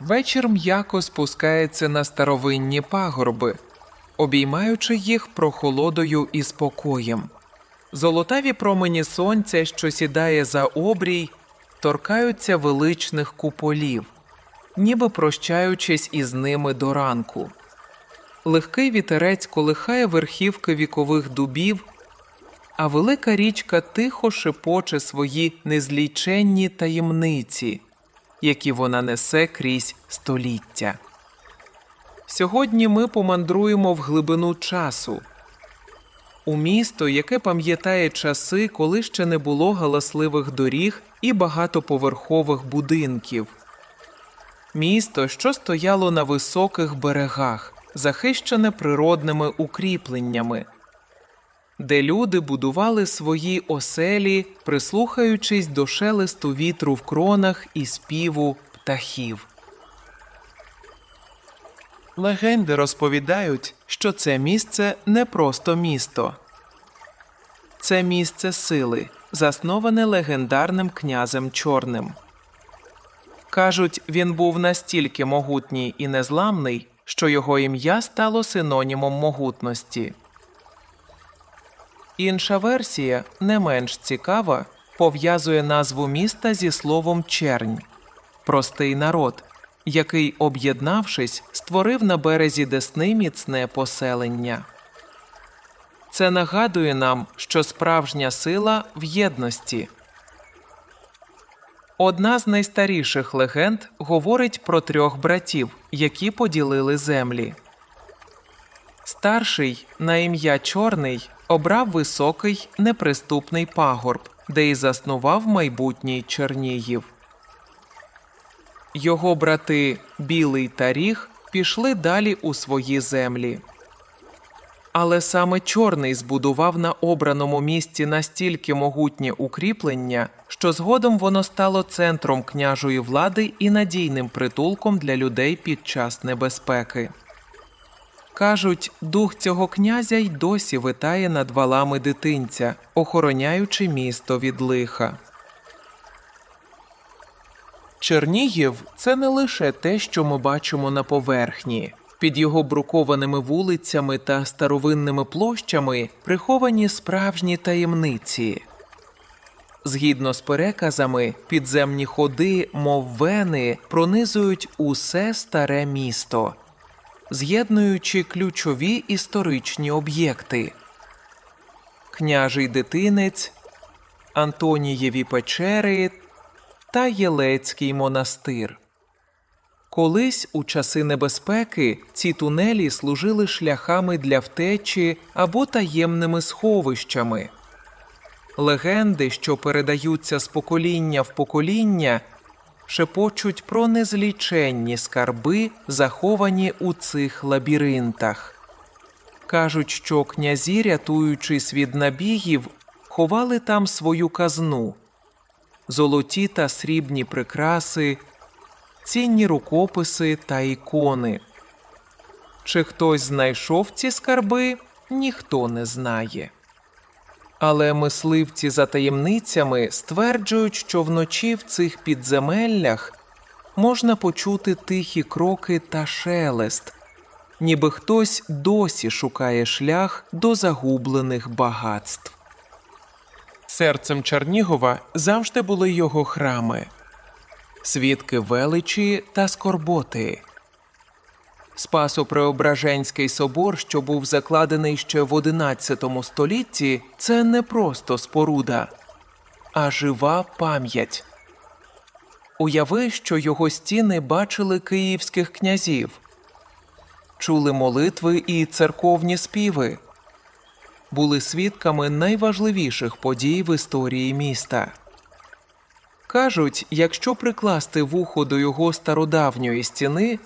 Вечір м'яко спускається на старовинні пагорби, обіймаючи їх прохолодою і спокоєм. Золотаві промені сонця, що сідає за обрій, торкаються величних куполів, ніби прощаючись із ними до ранку. Легкий вітерець колихає верхівки вікових дубів, а велика річка тихо шепоче свої незліченні таємниці, які вона несе крізь століття. Сьогодні ми помандруємо в глибину часу, у місто, яке пам'ятає часи, коли ще не було галасливих доріг і багатоповерхових будинків. Місто, що стояло на високих берегах, захищене природними укріпленнями, де люди будували свої оселі, прислухаючись до шелесту вітру в кронах і співу птахів. Легенди розповідають, що це місце не просто місто. Це місце сили, засноване легендарним князем Чорним. Кажуть, він був настільки могутній і незламний, що його ім'я стало синонімом могутності. Інша версія, не менш цікава, пов'язує назву міста зі словом чернь простий народ, який, об'єднавшись, створив на березі Десни міцне поселення. Це нагадує нам, що справжня сила в єдності. Одна з найстаріших легенд говорить про трьох братів, які поділили землі. Старший, на ім'я Чорний, обрав високий неприступний пагорб, де й заснував майбутній Чернігів. Його брати Білий та Ріг пішли далі у свої землі. Але саме Чорний збудував на обраному місці настільки могутнє укріплення, що згодом воно стало центром княжої влади і надійним притулком для людей під час небезпеки. Кажуть, дух цього князя й досі витає над валами дитинця, охороняючи місто від лиха. Чернігів це не лише те, що ми бачимо на поверхні. Під його брукованими вулицями та старовинними площами приховані справжні таємниці. Згідно з переказами, підземні ходи, мов вени, пронизують усе старе місто, з'єднуючи ключові історичні об'єкти. Княжий дитинець, Антонієві печери та Єлецький монастир. Колись у часи небезпеки ці тунелі служили шляхами для втечі або таємними сховищами. Легенди, що передаються з покоління в покоління, шепочуть про незліченні скарби, заховані у цих лабіринтах. Кажуть, що князі, рятуючись від набігів, ховали там свою казну, золоті та срібні прикраси, цінні рукописи та ікони. Чи хтось знайшов ці скарби, ніхто не знає. Але мисливці за таємницями стверджують, що вночі в цих підземеллях можна почути тихі кроки та шелест, ніби хтось досі шукає шлях до загублених багатств. Серцем Чернігова завжди були його храми, свідки величі та скорботи. Спасо-Преображенський собор, що був закладений ще в XI столітті, це не просто споруда, а жива пам'ять. Уяви, що його стіни бачили київських князів, чули молитви і церковні співи, були свідками найважливіших подій в історії міста. Кажуть, якщо прикласти вухо до його стародавньої стіни,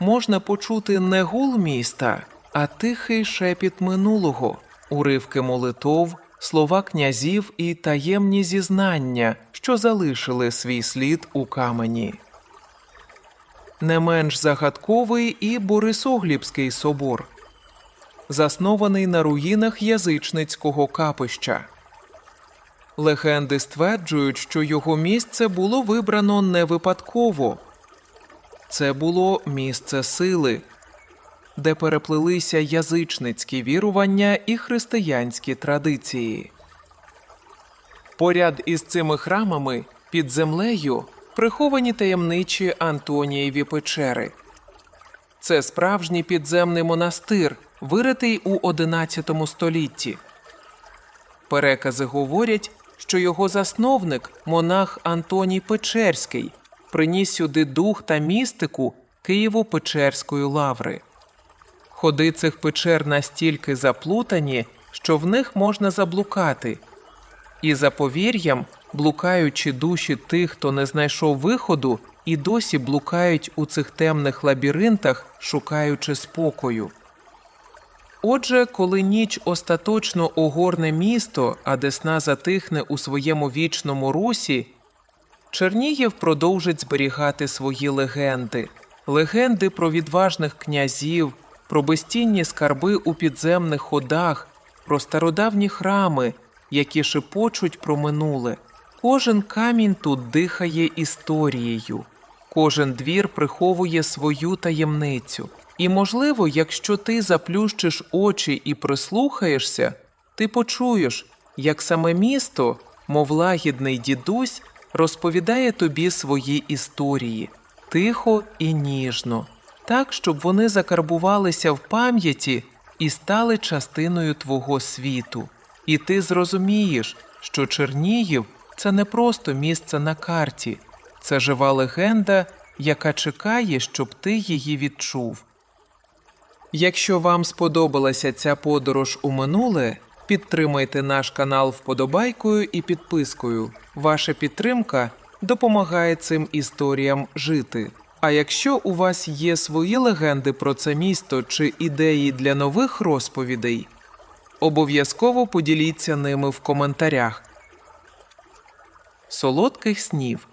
можна почути не гул міста, а тихий шепіт минулого, уривки молитов, слова князів і таємні зізнання, що залишили свій слід у камені. Не менш загадковий і Борисоглібський собор, заснований на руїнах язичницького капища. Легенди стверджують, що його місце було вибрано не випадково. Це було місце сили, де переплелися язичницькі вірування і християнські традиції. Поряд із цими храмами під землею приховані таємничі Антонієві печери. Це справжній підземний монастир, виритий у XI столітті. Перекази говорять, що його засновник, монах Антоній Печерський, приніс сюди дух та містику Києво-Печерської лаври. Ходи цих печер настільки заплутані, що в них можна заблукати. І за повір'ям, блукаючи душі тих, хто не знайшов виходу, і досі блукають у цих темних лабіринтах, шукаючи спокою. Отже, коли ніч остаточно огорне місто, а десна затихне у своєму вічному русі, Чернігів продовжить зберігати свої легенди, легенди про відважних князів, про безцінні скарби у підземних ходах, про стародавні храми, які шепочуть про минуле. Кожен камінь тут дихає історією, кожен двір приховує свою таємницю. І, можливо, якщо ти заплющиш очі і прислухаєшся, ти почуєш, як саме місто, мов лагідний дідусь, розповідає тобі свої історії тихо і ніжно, так, щоб вони закарбувалися в пам'яті і стали частиною твого світу. І ти зрозумієш, що Чернігів це не просто місце на карті, це жива легенда, яка чекає, щоб ти її відчув. Якщо вам сподобалася ця подорож у минуле, підтримайте наш канал вподобайкою і підпискою. Ваша підтримка допомагає цим історіям жити. А якщо у вас є свої легенди про це місто чи ідеї для нових розповідей, обов'язково поділіться ними в коментарях. Солодких снів!